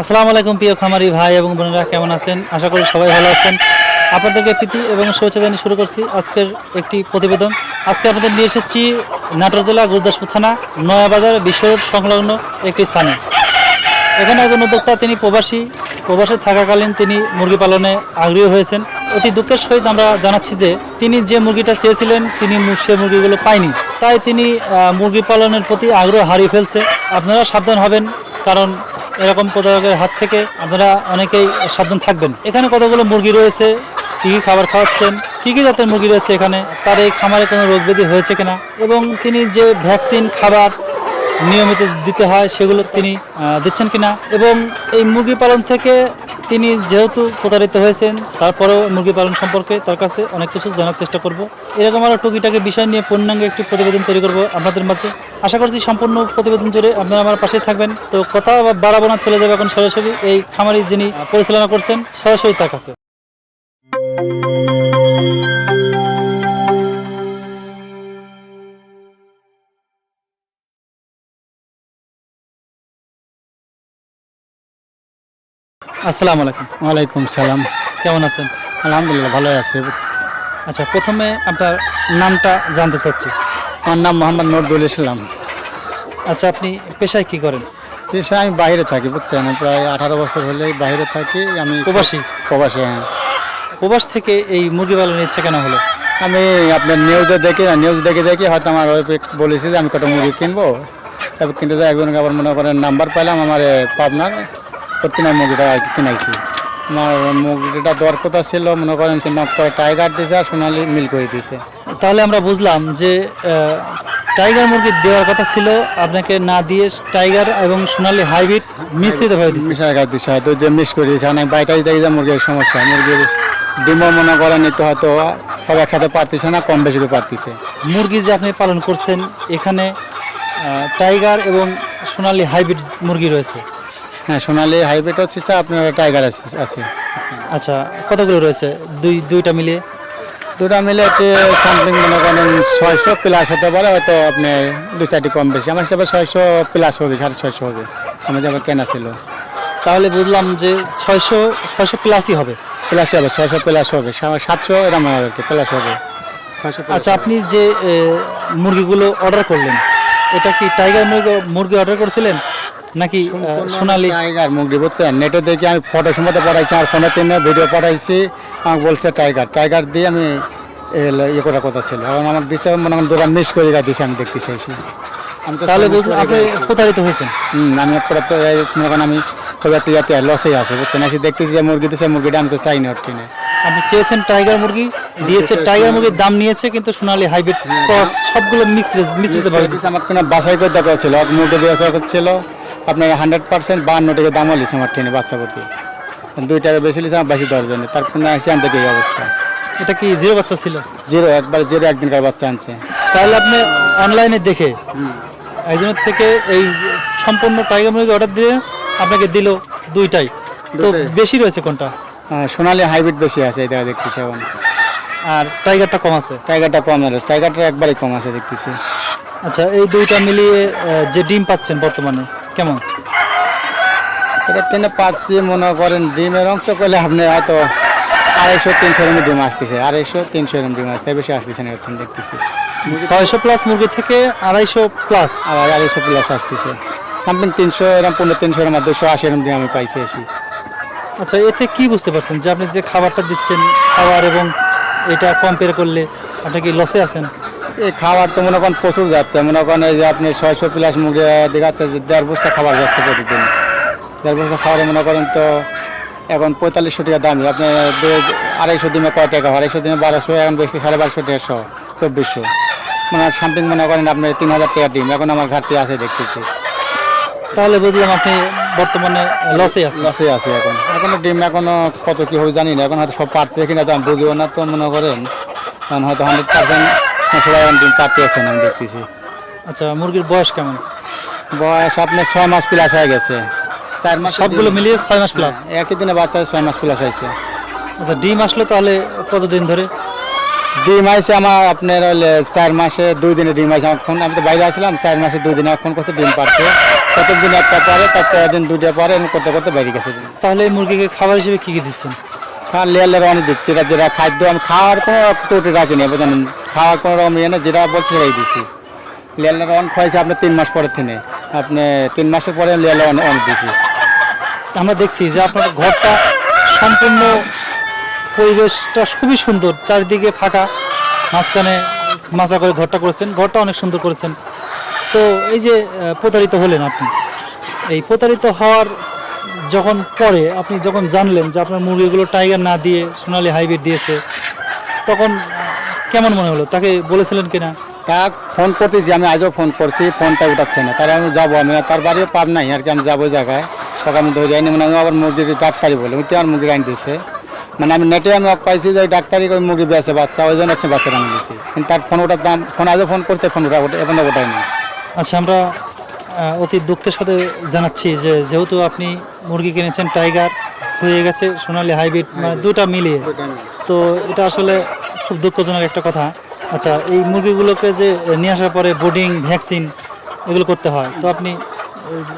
আসসালামু আলাইকুম প্রিয় খামারি ভাই এবং বোনেরা, কেমন আছেন? আশা করি সবাই ভালো আছেন। আপনাদেরকে প্রীতি এবং শুভেচ্ছা জানিয়ে শুরু করছি আজকের একটি প্রতিবেদন। আজকে আপনাদের নিয়ে এসেছি নাটোর জেলা গুরুদাসপুর থানা, নয়াবাজার বিশ্ব সংলগ্ন একটি স্থানে। এখানে একজন উদ্যোক্তা, তিনি প্রবাসী। প্রবাসে থাকাকালীন তিনি মুরগি পালনে আগ্রহী হয়েছেন। অতি দুঃখের সহিত আমরা জানাচ্ছি যে, তিনি যে মুরগিটা চেয়েছিলেন, তিনি সে মুরগিগুলো পায়নি। তাই তিনি মুরগি পালনের প্রতি আগ্রহ হারিয়ে ফেলছে। আপনারা সাবধান হবেন, কারণ এরকম প্রতারকের হাত থেকে আপনারা অনেকেই সাবধান থাকবেন। এখানে কতগুলো মুরগি রয়েছে? কী কী খাবার খাওয়াচ্ছেন? কী কী জাতের মুরগি রয়েছে এখানে? তার এই খামারে কোনো রোগ ব্যাধি হয়েছে কিনা? এবং তিনি যে ভ্যাকসিন খাবার নিয়মিত দিতে হয়, সেগুলো তিনি দিচ্ছেন কিনা? এবং এই মুরগি পালন থেকে তিনি যেহেতু প্রতারিত হয়েছেন, তারপরেও মুরগি পালন সম্পর্কে তার কাছে অনেক কিছু জানার চেষ্টা করব। এরকম আরও টুকিটাকি বিষয় নিয়ে পূর্ণাঙ্গ একটি প্রতিবেদন তৈরি করব আপনাদের মাঝে। আশা করছি সম্পূর্ণ প্রতিবেদন জুড়ে আপনারা আমার পাশে থাকবেন। তো কথা বাড়াবো না, চলে যাবে এখন সরাসরি এই খামারি যিনি পরিচালনা করছেন, সরাসরি তার কাছে। আসসালামু আলাইকুম। ওয়ালাইকুম সালাম। কেমন আছেন? আলহামদুলিল্লাহ ভালো আছে। আচ্ছা প্রথমে আপনার নামটা জানতে চাচ্ছি। আমার নাম মোহাম্মদ নরদুল ইসলাম। আচ্ছা আপনি পেশায় কি করেন? পেশায় আমি বাইরে থাকি বুঝছেন? প্রায় আঠারো বছর হলেই বাইরে থাকি। আমি প্রবাসী? প্রবাসী হ্যাঁ। প্রবাস থেকে এই মুরগি পালনের ইচ্ছা কেন হলো? আমি আপনার নিউজে দেখি না নিউজ দেখে দেখি হয়তো আমার ওয়াইফে বলেছি যে আমি কটা মুরগি কিনবো। তারপর কিনতে যাই একজনকে আবার মনে করেন নাম্বার পেলাম আমার পাবনার। প্রতিনা মুরগিটা আর কি কিনাইছি আমার মুরগিটা দর কথা ছিল? মনে করেন কিন্তু টাইগার দিয়েছে আর সোনালি মিল করে দিয়েছে তাহলে আমরা বুঝলাম যে টাইগার মুরগি দেওয়ার কথা ছিল। আপনাকে না দিয়ে টাইগার এবং সোনালী হাইব্রিড মিশ্রিত হয়ে দিচ্ছে টাইগার দিছে হয়তো যে মিস করে দিয়েছে অনেক বাইরে দেখি যে মুরগির সমস্যা। মুরগির ডিমও মনে করেন একটু হয়তো সব একসাথে পারতেছে না কম বেশি পারতেছে। মুরগি যে আপনি পালন করছেন এখানে টাইগার এবং সোনালী হাইব্রিড মুরগি রয়েছে। হ্যাঁ সোনালি হাইব্রিড হচ্ছে চা আপনার টাইগার আছে আছে। আচ্ছা কতগুলো রয়েছে? দুই দুইটা মিলিয়ে? দুটা মিলে হচ্ছে সামথিং মনে করেন ছয়শো প্লাস হতে পারে হয়তো আপনি দু চারটি কম বেশি। আমার হিসাবে ছয়শো প্লাস হবে সাড়ে ছয়শো হবে। আমার যেমন কেনা ছিল। তাহলে বুঝলাম যে ছয়শো ছয়শো প্লাসই হবে। প্লাস হবে ছয়শো প্লাস হবে। সাতশো এরকম হবে আর কি প্লাস হবে। ছয়শো আচ্ছা আপনি যে মুরগিগুলো অর্ডার করলেন এটা কি টাইগার মুরগি মুরগি অর্ডার করেছিলেন? নাকি সোনালি? টাইগার মুরগি বুঝছেন? নেটে দেখে আমি ফটো সময় পাঠাইছি আমার ফোনে তিনে ভিডিও পাঠাইছি আমাকে বলছে টাইগার টাইগার দিয়ে আমি ইয়ে করার কথা ছিল। এখন আমার দিচ্ছে মনে করেন দুটা মিস করে দিচ্ছে আমি দেখতে চাইছি আমি তাহলে আপনি প্রতারিত হয়েছেন? হুম, আমি মনে করেন আমি খুব একটা ইয়াতে লসেই আছে বুঝছেন? এসে দেখতেছি যে মুরগি দিচ্ছে মুরগিটা আমি তো চাই না ওর টিনে। আপনি চেয়েছেন টাইগার মুরগি দিয়েছে টাইগার মুরগির দাম নিয়েছে কিন্তু সোনালী হাইব্রিড ক্রস সবগুলো মিক্স মিশ্রিত। আমার কোনো বাসাই করে দেখা ছিল মুরগি দেওয়া ছিল। আপনার হান্ড্রেড পার্সেন্ট বান্ন টাকা দামও লিছে আমার ট্রেনে বাচ্চা প্রতি দুই টাকা বেশি লিছে আমার বেশি দশ জনে তার কোনো আসি আনতে এই অবস্থা। এটা কি জিরো বাচ্চা ছিল? জিরো একবার জিরো একদিনকার বাচ্চা আনছে। তাহলে আপনি অনলাইনে দেখে একজনের থেকে এই সম্পূর্ণ টাইগার মুরগি অর্ডার দিয়ে আপনাকে দিল দুইটাই। তো বেশি রয়েছে কোনটা? সোনালি হাইব্রিড বেশি আছে এটা দেখতেছি এখন। আর টাইগারটা কম আছে? টাইগারটা কম আছে টাইগারটা একবারই কম আছে দেখতেছি। আচ্ছা এই দুইটা মিলিয়ে যে ডিম পাচ্ছেন বর্তমানে কেমন? এটা ট্রেনে পাচ্ছি মনে করেন ডিমের অংশ করলে আপনি হয়তো আড়াইশো তিনশো এরম ডিম আসতেছে। আড়াইশো তিনশো এরম ডিম আসতে বেশি আসতেছে না এরকম দেখতেছি। ছয়শো প্লাস মুরগি থেকে আড়াইশো প্লাস আর আড়াইশো প্লাস আসতেছে। সামথিং তিনশো এরকম পনেরো তিনশো এরম দুশো আশি এরম ডিম আমি পাইছি এসি। আচ্ছা এতে কি বুঝতে পারছেন যে আপনি যে খাবারটা দিচ্ছেন খাবার এবং এটা কম্পেয়ার করলে আপনি কি লসে আছেন? এই খাবার তো মনে করেন প্রচুর যাচ্ছে। মনে করেন এই যে আপনি ছয়শো প্লাস মুরগি দেখাচ্ছে যে দেড় বস্তা খাবার যাচ্ছে প্রতিদিন। দেড় বস্তা খাবারে মনে করেন তো এখন পঁয়তাল্লিশশো টাকা দামি। আপনি আড়াইশো দিনে কয় টাকা আড়াইশো দিনে বারোশো এখন বেশি সাড়ে বারোশো দেড়শো চব্বিশশো। মানে সামথিং মনে করেন আপনি তিন হাজার টাকা ডিম এখন আমার ঘাটতি আছে দেখতেছি। তাহলে বুঝলাম আপনি বর্তমানে লসে আছে লসে আছে এখন। এখনও ডিম এখনও কত কী হবে জানি না। এখন হয়তো সব পারছে কিনা তো আমি বুঝব না তো মনে করেন। কারণ হয়তো হান্ড্রেড পার্সেন্ট সবাই এখন পারতে আছেন আমি দেখতেছি। আচ্ছা মুরগির বয়স কেমন? বয়স আপনার ছয় মাস প্লাস হয়ে গেছে। চার মাস সবগুলো মিলিয়ে ছয় মাস প্লাস একই দিনে বাচ্চা ছয় মাস প্লাস হয়েছে। আচ্ছা ডিম আসলো তাহলে কতদিন ধরে? ডিম আইছে আমার আপনার চার মাসে দুই দিনে ডিম আইছে। আমার ফোন আমি তো বাইরে আসলাম চার মাসে দুই দিনে ফোন করতে ডিম পাচ্ছে প্রত্যেকদিন একটা পরে তার পরের দিন দুইটা পরে এরকম করতে করতে বাইরে গেছে। তাহলে এই মুরগিকে খাবার হিসেবে কি কি দিচ্ছেন? খাওয়ার লেয়ার অনেক দিচ্ছি। এটা যেটা খাদ্য আমি খাওয়ার কোনো ত্রুটি রাখিনি বুঝলেন খাওয়ার কোনো রকম ইয়ে না, যেটা বলছি সেটাই দিচ্ছি লেয়ার অন খাওয়াইছে আপনি তিন মাস পরের থেকে আপনি তিন মাসের পরে লেয়ার অনেক দিছি। আমরা দেখছি যে আপনার ঘরটা সম্পূর্ণ পরিবেশটা খুবই সুন্দর, চারিদিকে ফাঁকা, মাঝখানে মাচা করে ঘরটা করেছেন, ঘরটা অনেক সুন্দর করেছেন। তো এই যে প্রতারিত হলেন আপনি, এই প্রতারিত হওয়ার যখন পরে আপনি যখন জানলেন যে আপনার মুরগিগুলো টাইগার না দিয়ে সোনালি হাইব্রিড দিয়েছে, তখন কেমন মনে হলো? তাকে বলেছিলেন কিনা? তা ফোন করতেছি আমি আজও ফোন করছি ফোনটা উঠাচ্ছে না। তার আমি যাব আমি তার বাড়িও পাব নাই আর কি আমি যাব ওই জায়গায়। তখন আমি ধরে যাইনি মানে আমি আবার মুরগির ডাক্তারি বলে ওই তো আমার মুরগি আনি দিয়েছে মানে আমি নেটে আমি পাইছি যে ডাক্তারি ওই মুরগি বেছে বাচ্চা ওই জন্য একটা বাচ্চা আনি দিয়েছি কিন্তু তার ফোন ওটার দাম ফোন আজও ফোন করতে ফোন ওটা এখন ওটাই নেই। আচ্ছা আমরা অতি দুঃখের সাথে জানাচ্ছি যে যেহেতু আপনি মুরগি কিনেছেন টাইগার হয়ে গেছে সোনালি হাইব্রিড মানে দুটা মিলিয়ে। তো এটা আসলে খুব দুঃখজনক একটা কথা। আচ্ছা এই মুরগিগুলোকে যে নিয়ে আসার পরে বোর্ডিং, ভ্যাকসিন এগুলো করতে হয়, তো আপনি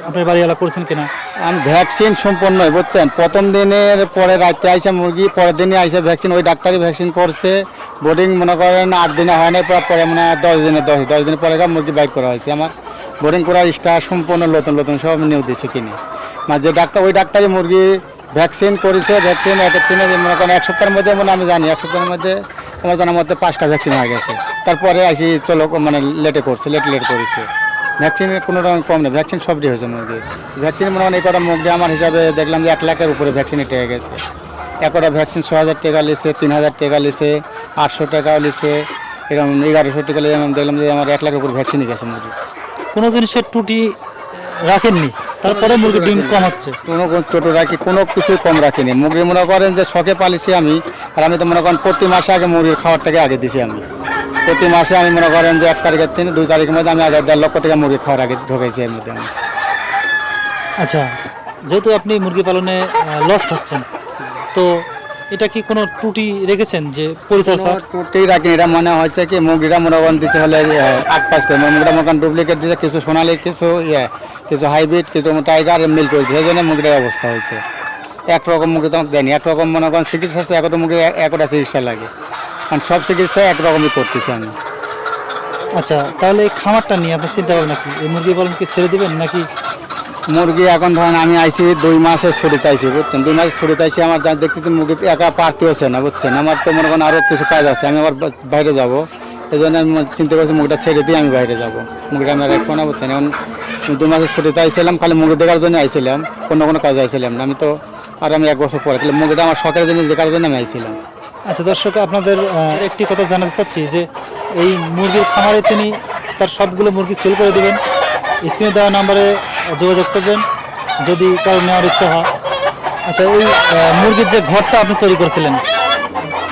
আপনার বাড়িওয়ালা করছেন কিনা? আমি ভ্যাকসিন সম্পূর্ণ বুঝছেন? প্রথম দিনের পরে রাতে আইসে মুরগি, পরের দিনে আইসে ভ্যাকসিন, ওই ডাক্তারই ভ্যাকসিন করছে। বোর্ডিং মনে করেন আট দিনে হয় না পরে- মনে হয় দশ দিনে দশ দশ দিন পরে মুরগি বাইক করা হয়েছে। আমার বোর্ডিং করার স্টার সম্পূর্ণ নতুন নতুন সব নিউ দিছে কিনে। মানে যে ডাক্তার, ওই ডাক্তারই মুরগি ভ্যাকসিন করেছে, ভ্যাকসিন এক তিনে মনে করেন এক সপ্তাহের মধ্যে মানে আমি জানি, এক সপ্তাহের মধ্যে আমার জানার মধ্যে পাঁচটা ভ্যাকসিন হয়ে গেছে তারপরে আসি চলো মানে লেটে করছে লেট লেট করেছে। ভ্যাকসিনের কোনো রকম কম নেই ভ্যাকসিন সবটি হয়েছে মুরগি ভ্যাকসিন মনে হয় এই কটা মুরগি আমার হিসাবে দেখলাম যে এক লাখের উপরে ভ্যাকসিন টেকে গেছে। একটা ভ্যাকসিন ছ হাজার টাকা লিছে, তিন হাজার টাকা লিছে, আটশো টাকাও লিছে, এরকম এগারোশো টাকা লিয়ে দেখলাম যে আমার এক লাখের উপরে ভ্যাকসিনই গেছে মুরগি কোনো জিনিসের ত্রুটি রাখেননি? তারপরে মুরগি ডিম কম হচ্ছে। কোনো কোনো ছোটো রাখি কোনো কিছুই কম রাখিনি। মুরগি মনে করেন যে শখে পালিছি আমি আর আমি তো মনে করেন প্রতি মাসে আগে মুরগির খাওয়ারটাকে আগে দিছি আমি। প্রতি মাসে আমি মনে করেন যে এক তারিখের দিন দুই তারিখের মধ্যে আমি আগে দেড় লক্ষ টাকা মুরগি খাওয়ার আগে ঢোকাইছি এর মধ্যে আমি। আচ্ছা যেহেতু আপনি মুরগি পালনে লস খাচ্ছেন তো এটা কি কোনো ত্রুটি রেখেছেন যে পরিচর্যা টোটেই রাখিনি। এটা মনে হচ্ছে কি মনে করেন দিতে হলে আট পাঁচ করে। মুরগিটা মনে ডুপ্লিকেট দিচ্ছে কিছু সোনালি কিছু ইয়ে কিছু হাইব্রিড কিছু টাইগার মিল করে এই জন্য মুরগিটার অবস্থা হয়েছে। একরকম মুরগি তো আমাকে দেয়নি একরকম মনে করেন চিকিৎসা একটা মুরগি একটা চিকিৎসা লাগে। কারণ সব চিকিৎসা একরকমই করতেছি আমি। আচ্ছা তাহলে এই খামারটা নিয়ে আপনি চিন্তা করেন নাকি এই মুরগি পালন কি ছেড়ে দেবেন নাকি মুরগি এখন ধরেন আমি আইছি দুই মাসের ছুটিতে আইছি বুঝছেন? দুই মাসের ছুটিতে আইছি আমার দেখতেছি মুরগি একা পারতে হচ্ছে না, বুঝছেন? আমার তো মনে করেন আরও কিছু কাজ আছে, আমি আবার বাইরে যাব। এই জন্য আমি চিন্তা করছি মুরগিটা ছেড়ে দিয়ে আমি বাইরে যাব। মুরগিটা আমি রাখব না, বুঝছেন? এখন দুই মাসের ছুটিতে আইছিলাম, খালি মুরগি দেখার জন্য আইছিলাম অন্য কোনো কাজে আইছিলাম না। আমি তো আর আমি এক বছর পরে, খালি মুরগিটা আমার শখের জিনিস দেখার জন্য আমি আইছিলাম। আচ্ছা দর্শক, আপনাদের একটি কথা জানাতে চাচ্ছি যে এই মুরগির খামারে তিনি তার সবগুলো মুরগি সেল করে দেবেন। স্ক্রিনে দেওয়া নাম্বারে যোগাযোগ করবেন যদি কারও নেওয়ার ইচ্ছা হয়। আচ্ছা আহ, মুরগির যে ঘরটা আপনি তৈরি করেছিলেন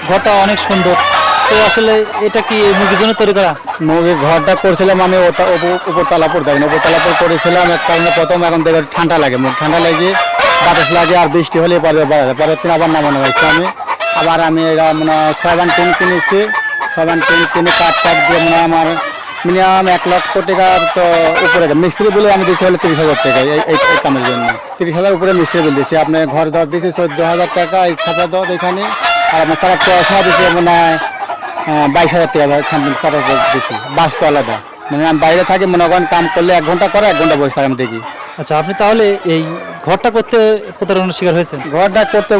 ঘরটা অনেক সুন্দর। তো আসলে এটা কি মুরগির জন্য তৈরি করা? মুরগির ঘরটা করছিলাম আমি ওটা উপর- উপর তালাপুর দেখেন উপর তালাপুর করেছিলাম এক কারণে প্রথম এখন দেখে ঠান্ডা লাগে ঠান্ডা লাগে বাতাস লাগে আর বৃষ্টি হলে পরে বাড়া যায়। পরের দিন আবার নামানো হয়েছে আমি। আবার আমি এরা মানে ছয়বান টিন কিনেছি ছয়বান টিন কিনে কাঠ টাট দিয়ে মানে আমার মিনিমাম এক লক্ষ টাকার তো উপরে মিস্ত্রি বলে আমি দিচ্ছি হলে তিরিশ হাজার টাকা এই এই কামের জন্য। তিরিশ হাজার উপরে মিস্ত্রি বিল দিয়েছি আপনি ঘর দর দিয়েছি চোদ্দ হাজার টাকা এই ছাপা দর এখানে। আর আপনার চারা পয়সা দিয়েছি মানে বাইশ হাজার টাকা সামথিং দিছি বাস তো আলাদা। মানে আমি বাইরে থাকি মনে করেন কাম করলে এক ঘণ্টা করে এক ঘণ্টা বসে থাকি আমি দেখি। আচ্ছা আপনি তাহলে এই ঘরটা করতে প্রতারণার শিকার হয়েছেন? ঘরটা করতে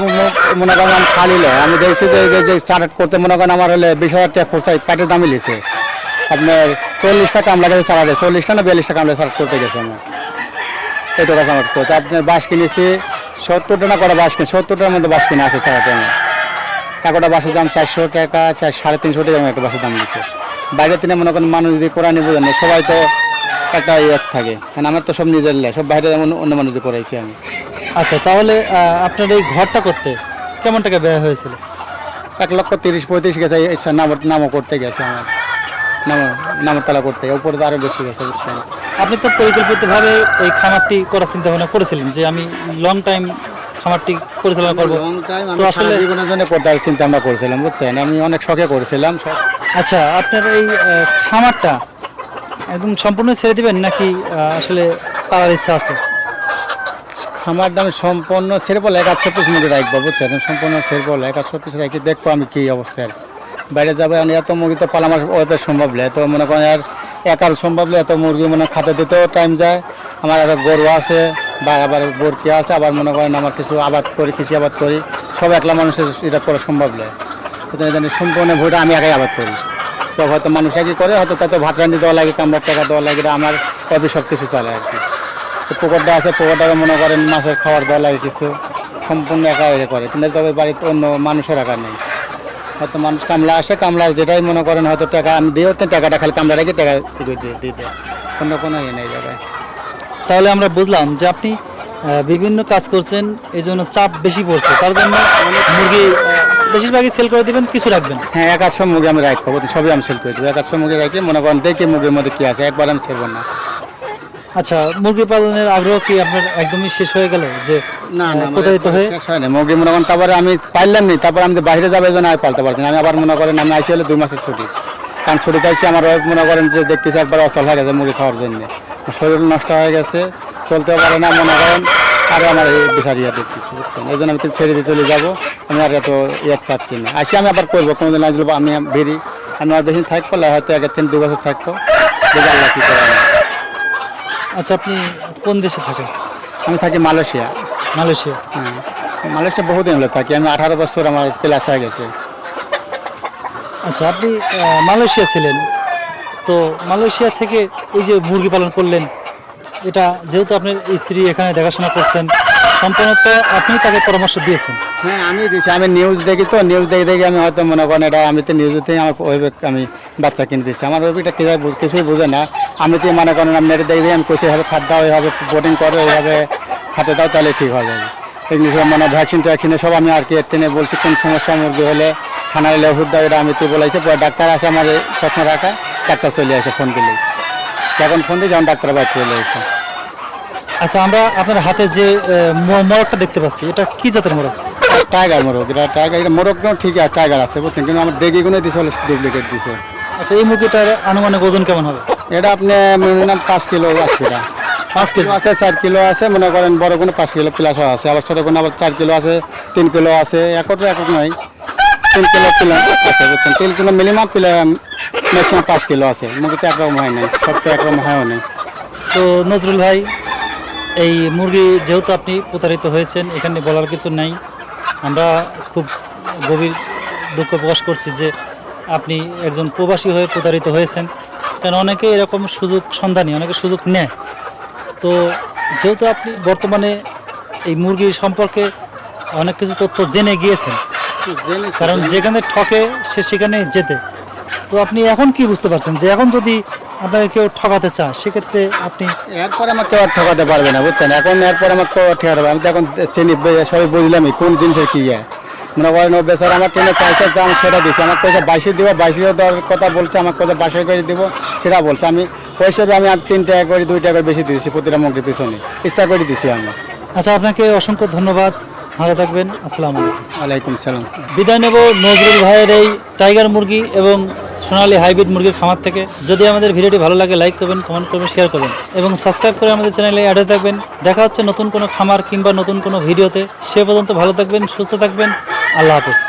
মনে করেন আমি খালি আমি দেখছি যে স্টার্ট করতে মনে করেন আমার হলে বিশ হাজার টাকা খরচা কাঠের দামই লিছে। আপনার চল্লিশটা কাম লাগে চালাতে চল্লিশটা না বিয়াল্লিশটা কামলা স্টার্ট করতে গেছে আমার। এইটা কথা আমার করতে আপনার বাস কিনেছি সত্তরটা না কটা বাস কিনে সত্তরটার মধ্যে বাস কিনে আছে চালাতে আমি একটা বাসের দাম চারশো টাকা চার সাড়ে তিনশো টাকা একটা বাসের দাম দিচ্ছে বাইরে তিনি মনে করেন মানুষ যদি কোরআনি বোঝেন না সবাই তো একটা ইয়ে থাকে। কারণ আমার তো সব নিজের লে সব বাইরে অন্য অন্য মানুষ দিয়ে করাইছি আমি। আচ্ছা তাহলে আপনার এই ঘরটা করতে কেমন টাকা ব্যয় হয়েছিল? এক লক্ষ তিরিশ পঁয়ত্রিশ গেছে নাম নামও করতে গেছে আমার। নামতলা করতে উপরে তো আরও বেশি গেছে বুঝছেন। আপনি তো পরিকল্পিতভাবে এই খামারটি করার চিন্তা ভাবনা করেছিলেন যে আমি লং টাইম খামারটি পরিচালনা করব। তো আসলে জীবনের জন্য করতে চিন্তা ভাবনা করেছিলাম বুঝছেন। আমি অনেক শখে করেছিলাম আচ্ছা আপনার এই খামারটা একদম সম্পূর্ণ ছেড়ে দিবেন নাকি আসলে পালার ইচ্ছা আছে? খামার দাম সম্পূর্ণ সেরপল এক আটশো পিস মুরগি রাখব বুঝছেন। সম্পূর্ণ সেরপল এক আটশো পিস রাখি দেখব আমি কী অবস্থায় বাইরে যাবে এত মুরগি তো পালা আমার ওদের সম্ভব নয় তো মনে করেন আর একার সম্ভব নয় এত মুরগি মনে খাতে দিতেও টাইম যায়। আমার একটা গরু আছে, বা আবার বরকি আছে, আবার মনে করেন আমার কিছু আবাদ করি, কৃষি আবাদ করি। সব একলা মানুষের এটা করা সম্ভব নয় সম্পূর্ণ ভোটা আমি একাই আবাদ করি। সব হয়তো মানুষ একই করে, হয়তো তাতে ভাত রান্ধি দেওয়া লাগে কামড়ার টাকা দেওয়া লাগে আমার কবে সব কিছু চলে আর কি। তো পুকুরটা আছে পুকুরটাকে মনে করেন মাছের খাবার দেওয়া লাগে কিছু। সম্পূর্ণ একা একা করে, কিন্তু তবে বাড়িতে অন্য মানুষের একা নেই। হয়তো মানুষ কামলা আসে কামলা যেটাই মনে করেন হয়তো টাকা আমি দিয়ে তো টাকাটা খালি কামলা রেখে টাকা দিয়ে দিয়ে অন্য কোনো ইয়ে নেই জায়গায়। তাহলে আমরা বুঝলাম যে আপনি বিভিন্ন কাজ করছেন এই জন্য চাপ বেশি পড়ছে। তার জন্য মুরগি বেশিরভাগই সেল করে দিবেন কিছু রাখবেন। হ্যাঁ এক আটশো মুরগি আমি রাখব সবই আমি সেল করে দেবো। এক মুরগি রাখি মনে করেন দেখি মুরগির মধ্যে কী আছে একবার আমি সেলবো না আচ্ছা মুরগি পালনের আগ্রহ কি আপনার একদমই শেষ হয়ে গেল? যে না না প্রতারিত হয়ে শেষ হয় না মুরগি মনে করেন তারপরে আমি পাইলাম নি তারপরে আমি বাইরে যাবে জন্য আমি পালতে পারছি আমি আবার মনে করেন আমি আইসি হলে দুই মাসের ছুটি। কারণ ছুটিতে আসি আমার wife মনে করেন যে দেখতেছি একবার অচল হয়ে গেছে মুরগি খাওয়ার জন্য। শরীর নষ্ট হয়ে গেছে চলতেও পারে না মনে করেন আরও আমার এই বিচার ইয়ে দেখতেছি বুঝছেন? এই জন্য আমি ছেড়ে দিয়ে চলে যাব। আমি আর এত ইয়ে চাচ্ছি না। আসি আমি আবার করব কোনোদিন আসলে আমি বেরি। আমি আর বেশি থাকব হয়তো এক তিন দু বছর থাকব। আল্লাহ কী করে। আচ্ছা আপনি কোন দেশে থাকেন? আমি থাকি মালয়েশিয়া। মালয়েশিয়া। হ্যাঁ মালয়েশিয়া বহুদিন হলো থাকি আমি আঠারো বছর আমার প্লাস হয়ে গেছে। আচ্ছা আপনি মালয়েশিয়া ছিলেন তো মালয়েশিয়া থেকে এই যে মুরগি পালন করলেন এটা যেহেতু আপনার স্ত্রী এখানে দেখাশোনা করছেন সম্পূর্ণত আপনি তাকে পরামর্শ দিয়েছেন? হ্যাঁ আমি দিচ্ছি আমি নিউজ দেখি তো নিউজ দেখে দেখে আমি হয়তো মনে করেন এটা আমি তো নিউজ থেকে আমার ওইভাবে আমি বাচ্চা কিনে দিচ্ছি আমার ওইটা কীভাবে কিছুই বুঝে না। আমি তো মনে করেন আমি নেটে দেখে, আমি কোচে হবে খাদ্য দাও, এইভাবে বোটিং করো, এইভাবে খাতে দাও, তাহলে ঠিক হয়ে যাবে। এগুলি সব মানে ভ্যাকসিন ট্যাকসিনে সব আমি আর কি টেনে বলছি, কোন সমস্যা মুরগি হলে হলে ওষুধ দাও এটা আমি তো বলেছি ডাক্তার আসে আমার স্বপ্ন রাখা, ডাক্তার চলে আসে ফোন দিলেই। এখন ফোন দিয়ে যখন ডাক্তার বাইরে চলে এসে আচ্ছা আমরা আপনার হাতে যে আহ, ম- দেখতে পাচ্ছি এটা কি জাতের মরক? টাইগার মোরগ এটা টাইগার এটা মোরগও ঠিক আছে টাইগার আছে বুঝছেন? কিন্তু আমার ডেগিগুলো দিছে হলে ডুপ্লিকেট দিছে। আচ্ছা এই মুরগিটার আনুমানিক ওজন কেমন হবে? এটা আপনি মিনিমাম পাঁচ কিলো আসবে এটা। পাঁচ কিলো? আছে চার কিলো আছে মনে করেন বড় কোনো পাঁচ কিলো প্লাস আছে আবার ছোটো কোনো আবার চার কিলো আছে তিন কিলো আছে একটু একক নয়। তিন কিলো কিলো আছে বুঝছেন? তিন কিলো মিনিমাম ম্যাক্সিমাম পাঁচ কিলো আছে। মুরগি তো একরকম হয় নাই সব তো একরকম হয়ও নেই। তো নজরুল ভাই এই মুরগি যেহেতু আপনি প্রতারিত হয়েছেন, এখানে বলার কিছু নাই। আমরা খুব গভীর দুঃখ প্রকাশ করছি যে আপনি একজন প্রবাসী হয়ে প্রতারিত হয়েছেন। কারণ অনেকে এরকম সুযোগ সন্ধানী, অনেকে সুযোগ নেয়। তো যেহেতু আপনি বর্তমানে এই মুরগি সম্পর্কে অনেক কিছু তথ্য জেনে গিয়েছেন, কারণ যেখানে ঠকে সে সেখানে যেতে। তো আপনি এখন কি বুঝতে পারছেন যে এখন যদি আপনাকে কেউ ঠকাতে চায় সেক্ষেত্রে আপনি এরপরে আমাকে কেউ আর ঠকাতে পারবে না বুঝছেন? এখন এরপরে আমাকে কেউ আর ঠেকাতে পারবে আমি তো এখন চিনি সবই বুঝলামই কোন জিনিসের কি ইয়ে। মনে করেন ও বেচারা আমার ট্রেনে চাইছে যে আমি সেটা দিচ্ছি। আমার পয়সা বাইশে দিব বাইশে দেওয়ার কথা বলছে আমার কথা বাইশে করে দিব সেটা বলছে। আমি ওই হিসেবে আমি আর তিন টাকা করে দুই টাকা করে বেশি দিয়েছি প্রতিটা মুরগির পিছনে। ইচ্ছা করে দিছি আমি। আচ্ছা আপনাকে অসংখ্য ধন্যবাদ। ভালো থাকবেন আসসালামু আলাইকুম। ওয়ালাইকুম সালাম। বিদায় নেব নজরুল ভাইয়ের এই টাইগার মুরগি এবং সোনালী হাইব্রিড মুরগির খামার থেকে যদি আমাদের ভিডিওটি ভালো লাগে লাইক করবেন কমেন্ট করবেন শেয়ার করবেন। এবং সাবস্ক্রাইব করে আমাদের চ্যানেলে অ্যাডে থাকবেন। দেখা হচ্ছে নতুন কোনো খামার কিংবা নতুন কোনো ভিডিওতে। সে পর্যন্ত ভালো থাকবেন, সুস্থ থাকবেন। আল্লাহ হাফেজ।